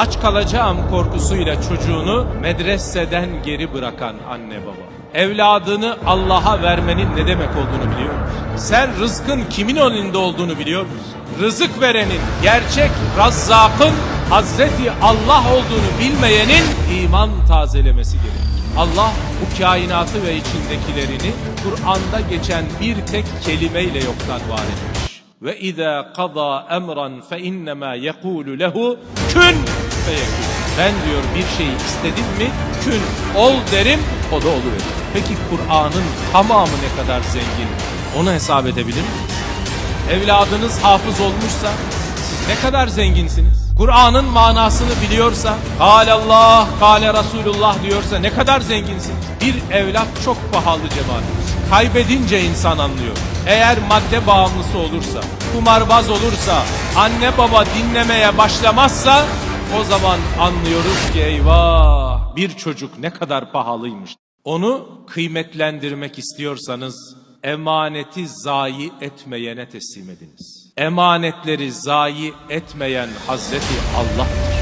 Aç kalacağım korkusuyla çocuğunu medreseden geri bırakan anne baba. Evladını Allah'a vermenin ne demek olduğunu biliyor musun? Sen rızkın kimin önünde olduğunu biliyor musun? Rızık verenin, gerçek Razzak'ın Hazreti Allah olduğunu bilmeyenin iman tazelemesi gerekir. Allah bu kainatı ve içindekilerini Kur'an'da geçen bir tek kelimeyle yoktan var etmiş. Ve izâ qada emran fe innemâ yekûlu lehu kün feyekûn. Ben diyor bir şeyi istedim mi kün ol derim o da olur. Peki Kur'an'ın tamamı ne kadar zengin? Onu hesap edebilir miyiz? Evladınız hafız olmuşsa siz ne kadar zenginsiniz? Kur'an'ın manasını biliyorsa, Kâle Allah, Kâle Resulullah diyorsa ne kadar zenginsiniz? Bir evlat çok pahalı cemaatimiz. Kaybedince insan anlıyor. Eğer madde bağımlısı olursa, kumarbaz olursa, anne baba dinlemeye başlamazsa o zaman anlıyoruz ki eyvah bir çocuk ne kadar pahalıymış. Onu kıymetlendirmek istiyorsanız emaneti zayi etmeyene teslim ediniz. Emanetleri zayi etmeyen Hazreti Allah'tır.